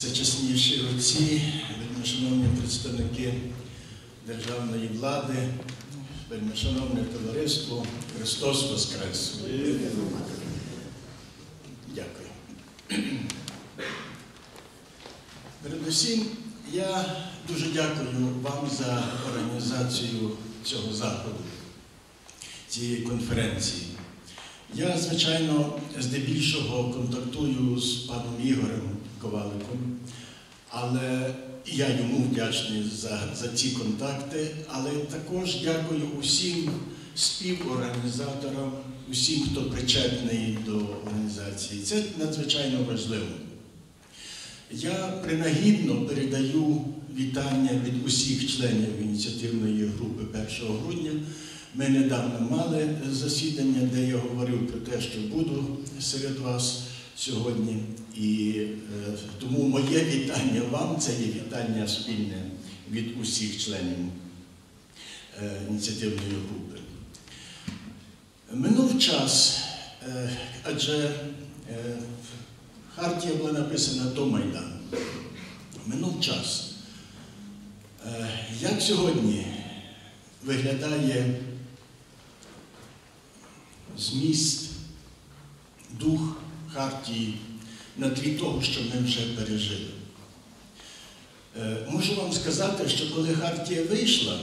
Всечесніші отці, шановні представники державної влади, шановне товариство, Христос Воскрес! Дякую. Передусім, я дуже дякую вам за організацію цього заходу, цієї конференції. Я, звичайно, здебільшого контактую з паном Ігорем Коваликом, але я йому вдячний за, за ці контакти, але також дякую усім співорганізаторам, усім, хто причетний до організації. Це надзвичайно важливо. Я принагідно передаю вітання від усіх членів ініціативної групи 1 грудня. Ми недавно мали засідання, де я говорив про те, що буду серед вас сьогодні. І е, тому моє вітання вам це є вітання спільне від усіх членів е, ініціативної групи. Минув час, е, адже Хартія була написана до Майдану. Минув час. Як сьогодні виглядає зміст, дух Хартії на тлі того, що ми вже пережили? Е, можу вам сказати, що коли Хартія вийшла,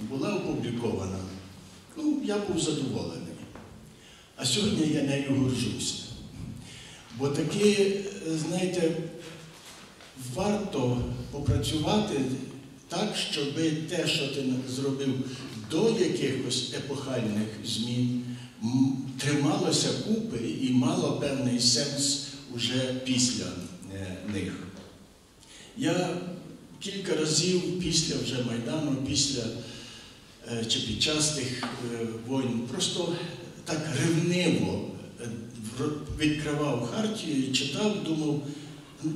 була опублікована, ну, я був задоволений. А сьогодні я нею горжуся. Бо таки, знаєте, варто попрацювати так, щоб те, що ти зробив до якихось епохальних змін, трималося купи і мало певний сенс уже після них. Я кілька разів після вже Майдану, після чи під час тих воїн, просто так ревниво відкривав Хартію і читав, думав,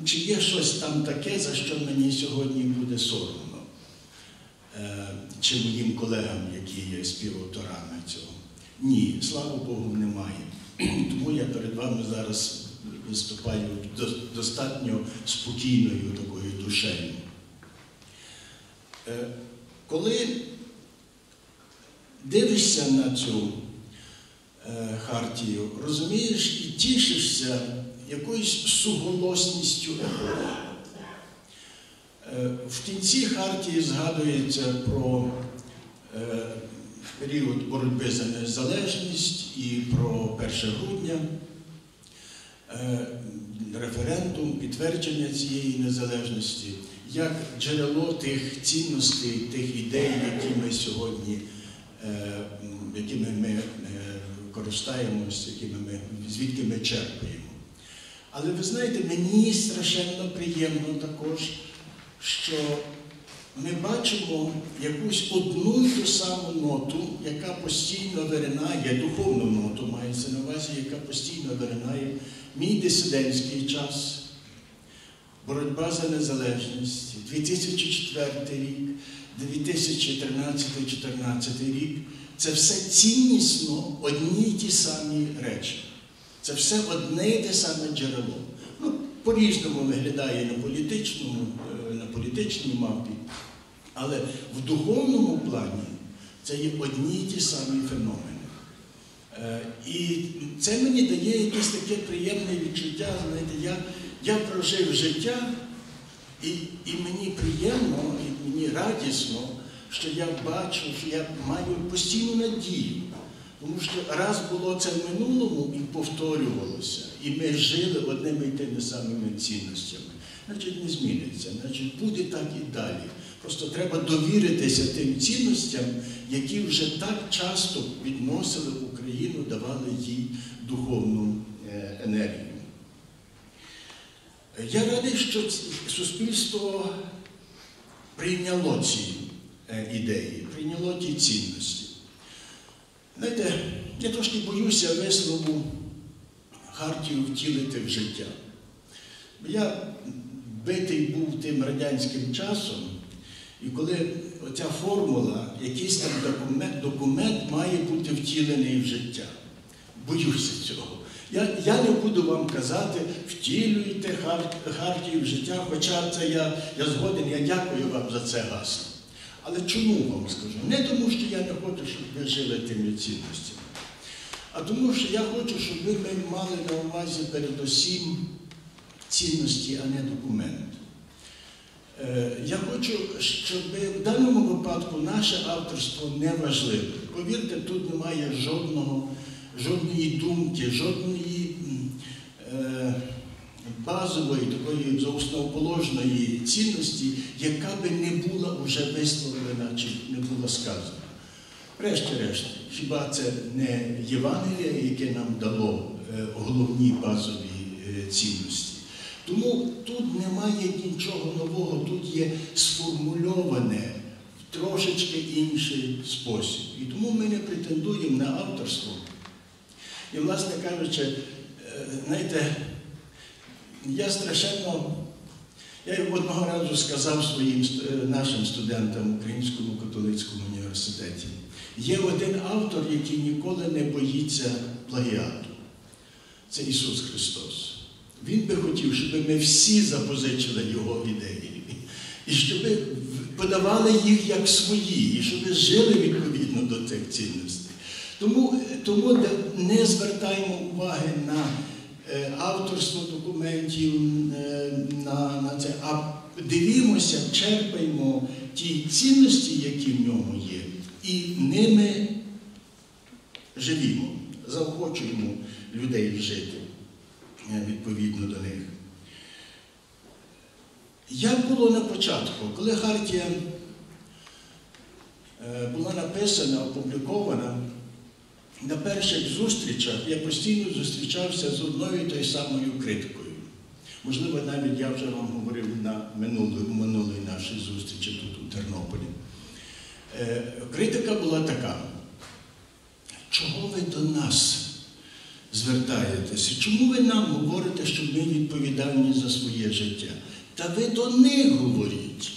чи є щось там таке, за що мені сьогодні буде соромно, чи моїм колегам, які є співавторами цього. Ні, слава Богу, немає. Тому я перед вами зараз виступаю достатньо спокійною такою душею. Коли дивишся на цю Хартію, розумієш і тішишся якоюсь суголосністю епохи. В кінці Хартії згадується про період боротьби за незалежність і про 1 грудня, референдум, підтвердження цієї незалежності, як джерело тих цінностей, тих ідей, які ми сьогодні, якими ми користаємося, якими ми, звідки ми черпаємо. Але ви знаєте, мені страшенно приємно також, що ми бачимо якусь одну і ту саму ноту, яка постійно виринає, духовну ноту мається на увазі, яка постійно виринає мій дисидентський час, боротьба за незалежність, 2004 рік, 2013-2014 рік. Це все ціннісно одні й ті самі речі. Це все одне й те саме джерело. Ну, По-різному виглядає на політичному, політичній мапі, але в духовному плані це є одні й ті самі феномени. І це мені дає якесь таке приємне відчуття. Знаєте, я, я прожив життя, і, і мені приємно, і мені радісно що я бачу, що я маю постійну надію. Тому що раз було це в минулому і повторювалося, і ми жили одними і тими самими цінностями, значить не зміниться, значить буде так і далі. Просто треба довіритися тим цінностям, які вже так часто відносили Україну, давали їй духовну енергію. Я радий, що суспільство прийняло ці ідеї, прийняло ті цінності. Знаєте, я трошки боюся вислову Хартію втілити в життя. Я битий був тим радянським часом, і коли оця формула, якийсь там документ, документ має бути втілений в життя. Боюся цього. Я, я не буду вам казати, втілюйте хар- хартію в життя, хоча це я, я згоден, я дякую вам за це гасло. Але чому вам скажу? Не тому, що я не хочу, щоб ви жили тими цінностями, а тому, що я хочу, щоб ви мали на увазі передусім цінності, а не документ. Е, Я хочу, щоб в даному випадку наше авторство не важливе. Повірте, тут немає жодного, жодної думки, жодної е, базової, такої основоположної цінності, яка би не була вже висловлена чи не була сказана. Врешті-решт, хіба це не Євангеліє, яке нам дало е, головні базові цінності? Тому тут немає нічого нового, тут є сформульоване в трошечки інший спосіб. І тому ми не претендуємо на авторство. І, власне кажучи, е, знаєте, я страшенно, я одного разу сказав своїм е, нашим студентам в Українському католицькому університеті. Є один автор, який ніколи не боїться плагіату. Це Ісус Христос. Він би хотів, щоб ми всі запозичили Його ідеї. І щоб подавали їх як свої, і щоб жили відповідно до тих цінностей. Тому, тому не звертаємо уваги на е, авторство документів, е, на, на це, а дивімося, черпаємо ті цінності, які в ньому є, і ними живімо, заохочуємо людей жити відповідно до них. Як було на початку, коли Хартія е, була написана, опублікована, на перших зустрічах я постійно зустрічався з одною і тою самою критикою. Можливо, навіть я вже вам говорив на минулої, минулої нашій зустрічі тут у Тернополі. Е, Критика була така. Чого ви до нас звертаєтеся? Чому ви нам говорите, що ми відповідальні за своє життя? Та ви до них говоріть.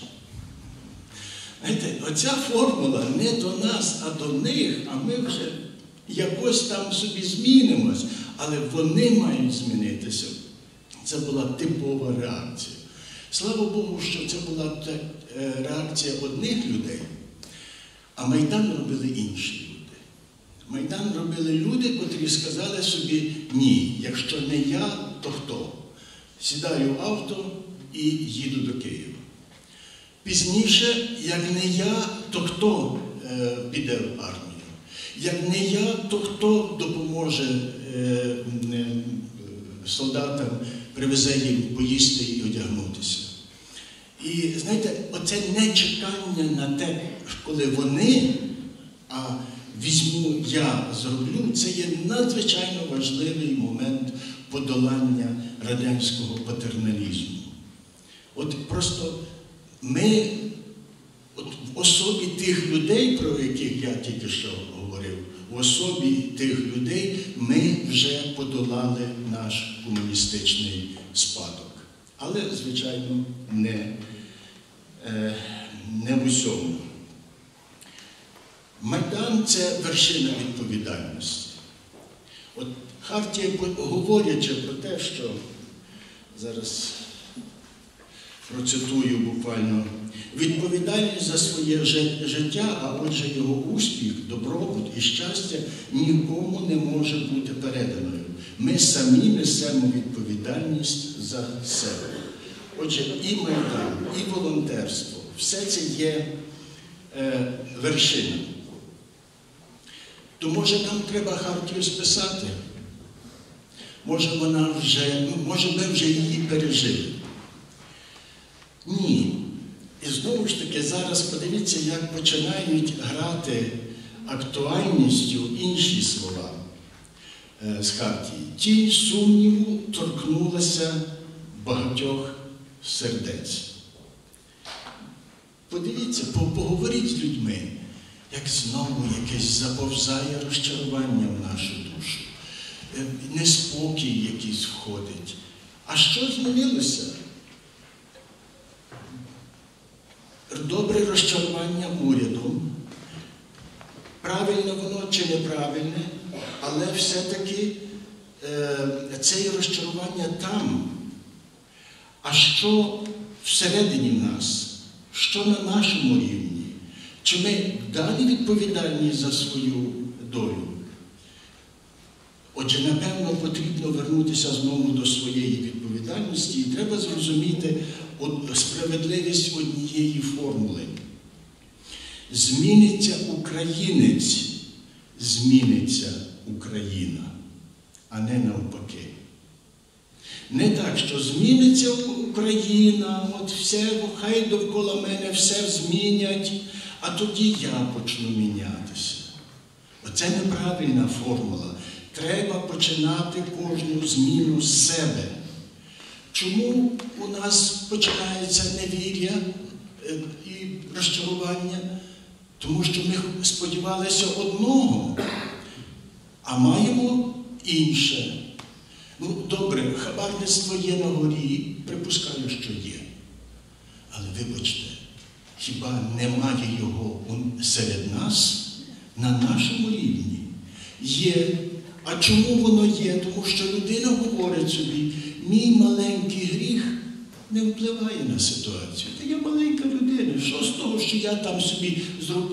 Знаєте, оця формула не до нас, а до них, а ми вже якось там собі змінимось, але вони мають змінитися. Це була типова реакція. Слава Богу, що це була е, реакція одних людей, а Майдан робили інші. Майдан робили люди, котрі сказали собі ні, якщо не я, то хто? Сідаю в авто і їду до Києва. Пізніше, як не я, то хто е, піде в армію? Як не я, то хто допоможе е, е, солдатам, привезе їм поїсти і одягнутися? І знаєте, оце не чекання на те, коли вони, візьму я зроблю, це є надзвичайно важливий момент подолання радянського патерналізму. От просто ми от в особі тих людей, про яких я тільки що говорив, в особі тих людей ми вже подолали наш комуністичний спадок. Але, звичайно, не, е, не в усьому. Майдан це вершина відповідальності. От Хартія, говорячи про те, що зараз процитую буквально, відповідальність за своє життя, а отже його успіх, добробут і щастя нікому не може бути переданою. Ми самі несемо відповідальність за себе. Отже, і майдан, і волонтерство все це є е, вершина. То може нам треба хартію списати? Може вона вже, ну, може ми вже її пережили? Ні. І знову ж таки, зараз подивіться, як починають грати актуальністю інші слова е, з хартії. Тінь сумніву торкнулася багатьох сердець. Подивіться, поговоріть з людьми, як знову якесь заповзає розчарування в нашу душу, е, неспокій якийсь входить. А що змінилося? Добре розчарування урядом. Правильно воно чи неправильне, але все-таки е, це є розчарування там. А що всередині нас? Що на нашому рівні? Чи ми далі відповідальні за свою долю? Отже, напевно, потрібно вернутися знову до своєї відповідальності і треба зрозуміти справедливість однієї формули. Зміниться українець, зміниться Україна, а не навпаки. Не так, що зміниться Україна, от все, хай довкола мене все змінять, а тоді я почну мінятися. Оце неправильна формула. Треба починати кожну зміну з себе. Чому у нас починається невір'я е, і розчарування? Тому що ми сподівалися одного, а маємо інше. Ну, добре, хабарництво є на горі, припускаю, що є. Але вибачте, хіба немає його серед нас на нашому рівні? Є. А чому воно є? Тому що людина говорить собі, мій маленький гріх не впливає на ситуацію. Та я маленька людина. Що з того, що я там собі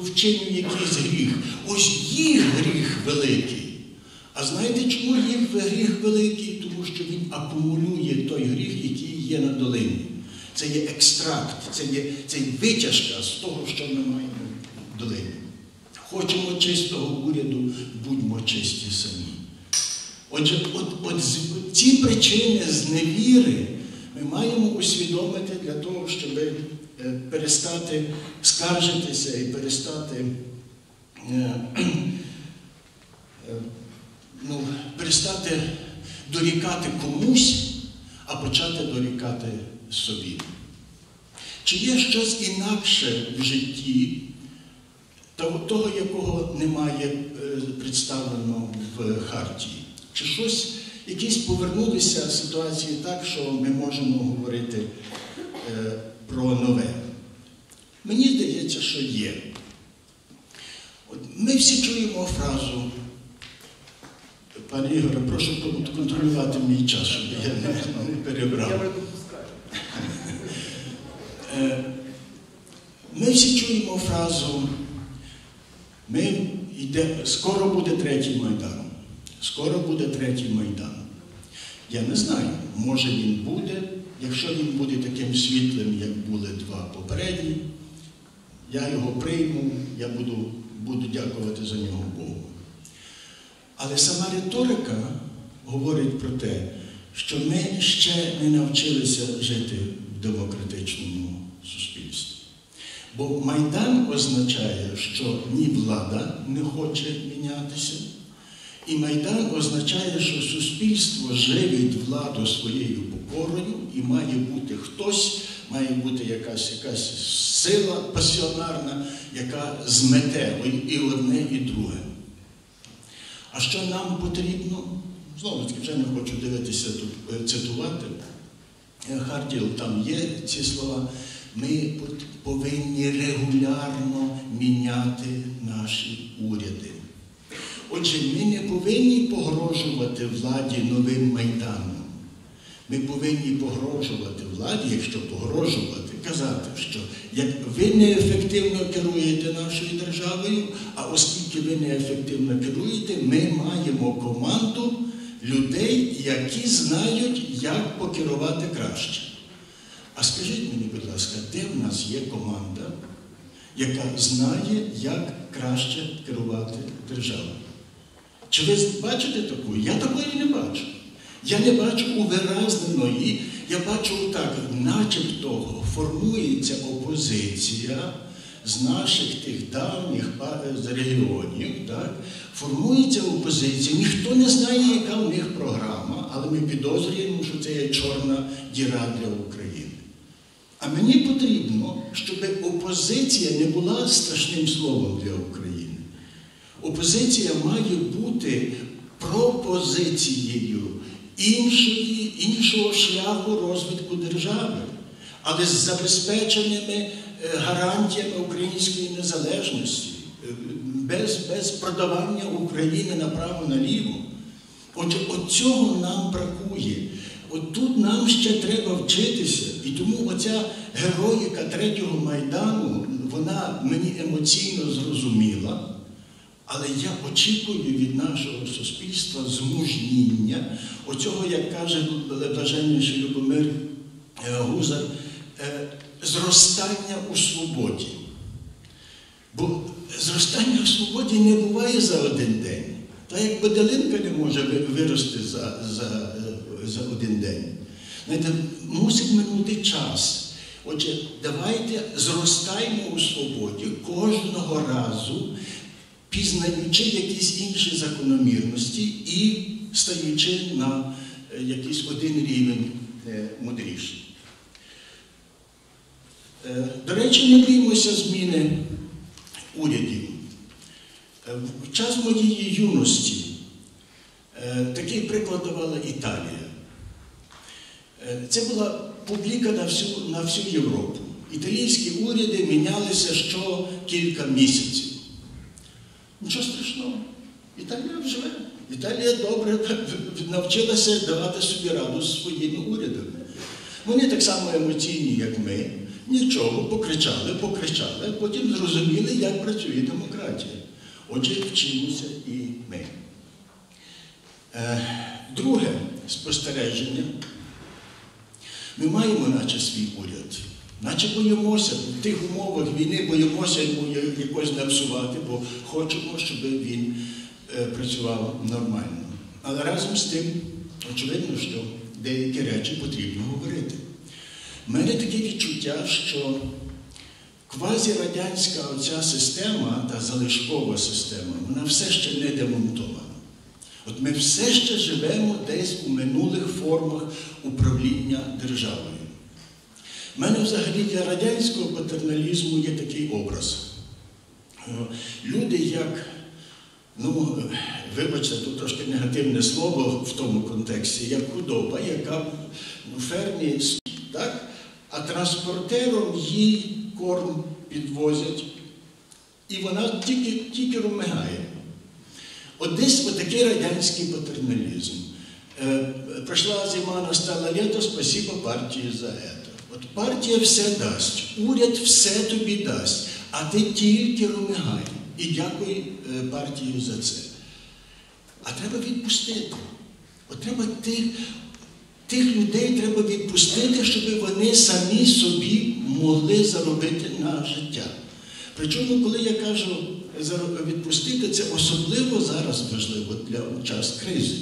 вчиню якийсь гріх? Ось їх гріх великий. А знаєте, чому їх гріх великий? Тому що він акумулює той гріх, який є на долині. Це є екстракт, це є це є витяжка з того, що ми маємо в долині. Хочемо чистого уряду, будьмо чисті самі. Отже, от, от ці причини зневіри ми маємо усвідомити для того, щоб е, перестати скаржитися і перестати е, е, ну, перестати дорікати комусь, а почати дорікати собі. Чи є щось інакше в житті, того, якого немає представлено в Хартії? Чи щось, якісь повернулися ситуації так, що ми можемо говорити е, про нове? Мені здається, що є. Ми всі чуємо фразу. Пане Ігоре, прошу контролювати мій час, щоб я не, не перебрав. Я не допускаю. Е, ми всі чуємо фразу, ми йде, скоро буде третій майдан. Скоро буде третій майдан. Я не знаю, може він буде, якщо він буде таким світлим, як були два попередні, я його прийму, я буду, буду дякувати за нього Богу. Але сама риторика говорить про те, що ми ще не навчилися жити в демократичному суспільстві. Бо Майдан означає, що ні влада не хоче мінятися. І Майдан означає, що суспільство живить владу своєю покорою і має бути хтось, має бути якась якась сила пасіонарна, яка змете і одне, і друге. А що нам потрібно? Знову таки, вже не хочу дивитися е, цитувати. Е, Хартіл там є ці слова. Ми повинні регулярно міняти наші уряди. Отже, ми не повинні погрожувати владі новим майданом. Ми повинні погрожувати владі, якщо погрожувати, казати, що як ви неефективно керуєте нашою державою, а оскільки ви неефективно керуєте, ми маємо команду людей, які знають, як покерувати краще. А скажіть мені, будь ласка, де в нас є команда, яка знає, як краще керувати державою? Чи ви бачите таку? Я такої не бачу. Я не бачу увиразненої, я бачу так, начебто формується опозиція з наших тих давніх регіонів, так? формується опозиція, ніхто не знає, яка в них програма, але ми підозрюємо, що це є чорна діра для України. А мені потрібно, щоб опозиція не була страшним словом для України. Опозиція має бути пропозицією іншої, іншого шляху розвитку держави, але з забезпеченими е, гарантіями української незалежності, е, без, без продавання України направо-наліво. Отже, от цього нам бракує. От тут нам ще треба вчитися. І тому оця героїка третього майдану, вона мені емоційно зрозуміла. Але я очікую від нашого суспільства змужніння, оцього, як каже блаженніший Любомир е, Гузар, е, зростання у свободі. Бо зростання в свободі не буває за один день. Та як баделинка не може вирости за, за, за один день. Знаєте, мусить минути час. Отже, давайте зростаємо у свободі кожного разу, пізнаючи якісь інші закономірності і стаючи на е, якийсь один рівень е, мудріший. Е, До речі, не боїмося зміни урядів. В час моєї юності такий приклад давала Італія. Е, Це була публіка на всю, на всю Європу. Італійські уряди мінялися що кілька місяців. Нічого страшного. Італія вживе. Італія добре навчилася давати собі раду з своїми урядами. Вони так само емоційні, як ми. Нічого, покричали, покричали, а потім зрозуміли, як працює демократія. Отже, вчимося і ми. Е, Друге спостереження. Ми маємо, наче свій уряд, наче боїмося, в тих умовах війни боїмося йому якось не псувати, бо хочемо, щоб він е, працював нормально. Але разом з тим, очевидно, що деякі речі потрібно говорити. У мене таке відчуття, що квазірадянська оця система та залишкова система, вона все ще не демонтована. От ми все ще живемо десь у минулих формах управління державою. У мене взагалі для радянського патерналізму є такий образ. Е, Люди, як, ну, вибачте, тут трошки негативне слово в тому контексті, як худоба, яка в фермі так? а транспортером їй корм підвозять, і вона тільки, тільки ромигає. От десь отакий радянський патерналізм. Е, Пройшла зима, настала літо, спасибо партії за це. От партія все дасть, уряд все тобі дасть, а ти тільки ромигай. І дякуй е, партію за це. А треба відпустити. От треба тих, тих людей треба відпустити, щоб вони самі собі могли заробити на життя. Причому, коли я кажу відпустити, це особливо зараз важливо для час кризи.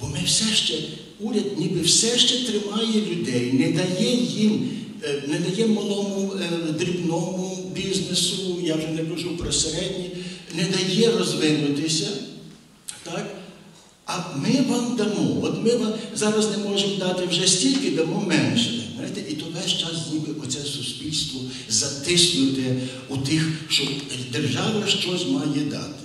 Бо ми все ще, уряд ніби все ще тримає людей, не дає їм, е, не дає малому е, дрібному бізнесу, я вже не кажу про середній, не дає розвинутися. Так? А ми вам дамо. От ми вам зараз не можемо дати вже стільки, дамо менше. Знаєте, і то весь час ніби оце суспільство затиснуте у тих, що держава щось має дати.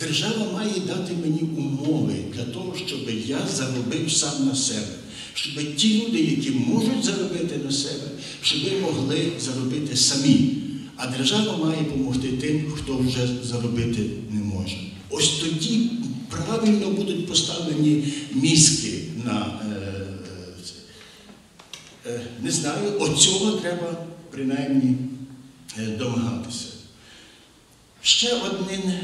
Держава має дати мені умови для того, щоб я заробив сам на себе. Щоб ті люди, які можуть заробити на себе, щоб могли заробити самі. А держава має допомогти тим, хто вже заробити не може. Ось тоді правильно будуть поставлені мізки на е. Е, не знаю, от цього треба принаймні е, домагатися. Ще один, е,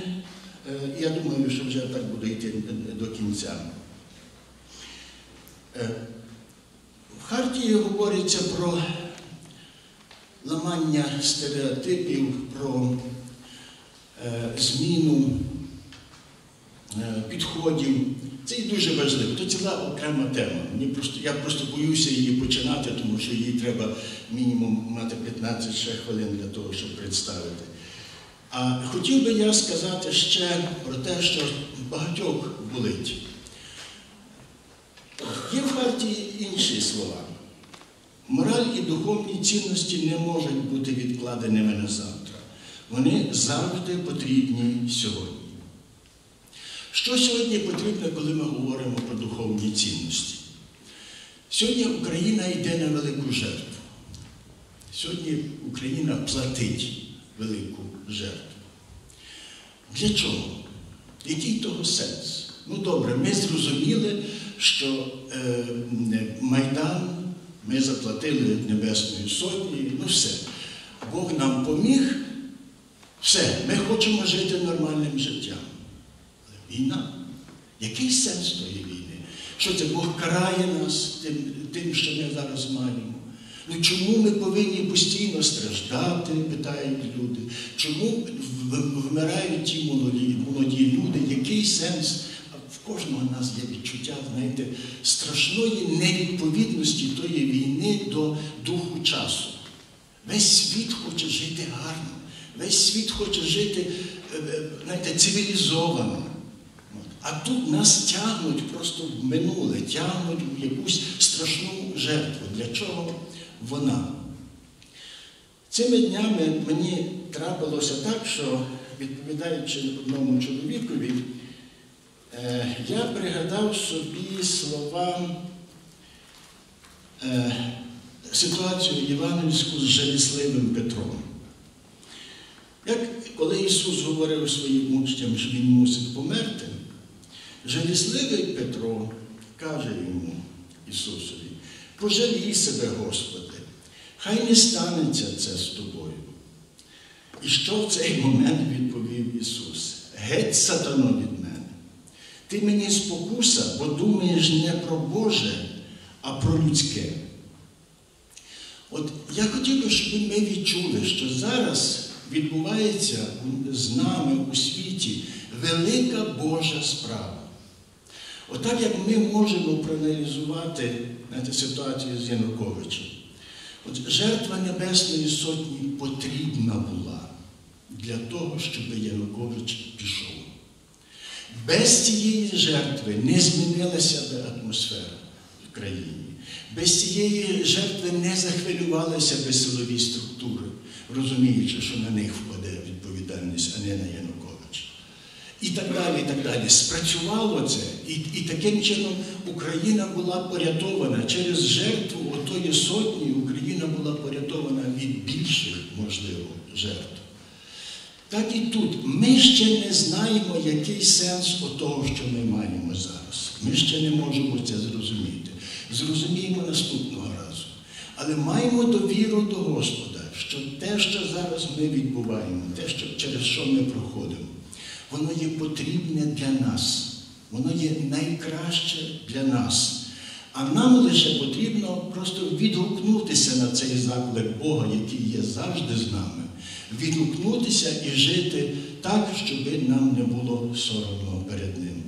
я думаю, що вже так буде йти до кінця. Е, В Хартії говориться про ламання стереотипів, про зміну підходів. Це і дуже важливо. Це ціла окрема тема. Мені просто, я просто боюся її починати, тому що її треба мінімум мати 15 ще хвилин для того, щоб представити. А хотів би я сказати ще про те, що багатьох болить. Є в Хартії інші слова. Мораль і духовні цінності не можуть бути відкладеними на завтра. Вони завжди потрібні сьогодні. Що сьогодні потрібно, коли ми говоримо про духовні цінності? Сьогодні Україна йде на велику жертву. Сьогодні Україна платить велику жертву. Для чого? Який того сенс? Ну добре, ми зрозуміли, що е, Майдан ми заплатили Небесною Сотні, ну все. Бог нам поміг, все, ми хочемо жити нормальним життям. Але війна. Який сенс тої війни? Що це Бог карає нас тим, тим, що ми зараз маємо? Ну чому ми повинні постійно страждати, питають люди? Чому вмирають ті молоді, молоді люди? Який сенс? В кожного нас є відчуття, знаєте, страшної невідповідності тої війни до духу часу. Весь світ хоче жити гарно, весь світ хоче жити е, е, знаєте, цивілізовано. А тут нас тягнуть просто в минуле, тягнуть в якусь страшну жертву. Для чого вона? Цими днями мені трапилося так, що відповідаючи одному чоловікові, е, я пригадав собі слова е, ситуацію Євангельську з жалісливим Петром. Як коли Ісус говорив своїм учням, що Він мусить померти, жалісливий Петро каже йому Ісусові, пожалій себе, Господи, хай не станеться це з тобою. І що в цей момент відповів Ісус? Геть сатано від мене. Ти мені спокуса, бо думаєш не про Боже, а про людське. От я хотів би, щоб ми відчули, що зараз відбувається з нами у світі велика Божа справа. Отак як ми можемо проаналізувати знаєте, ситуацію з Януковичем. От жертва Небесної Сотні потрібна була для того, щоб Янукович пішов. Без цієї жертви не змінилася би атмосфера в країні. Без цієї жертви не захвилювалися би силові структури, розуміючи, що на них впаде відповідальність, а не на Януковича. І так далі, і так далі. Спрацювало це, і, і таким чином Україна була порятована через жертву отої сотні, Україна була порятована від більших, можливо, жертв. Так і тут. Ми ще не знаємо, який сенс того, що ми маємо зараз. Ми ще не можемо це зрозуміти. Зрозуміємо наступного разу. Але маємо довіру до Господа, що те, що зараз ми відбуваємо, те, що, через що ми проходимо, воно є потрібне для нас. Воно є найкраще для нас. А нам лише потрібно просто відгукнутися на цей заклик Бога, який є завжди з нами, відгукнутися і жити так, щоб нам не було соромно перед Ним.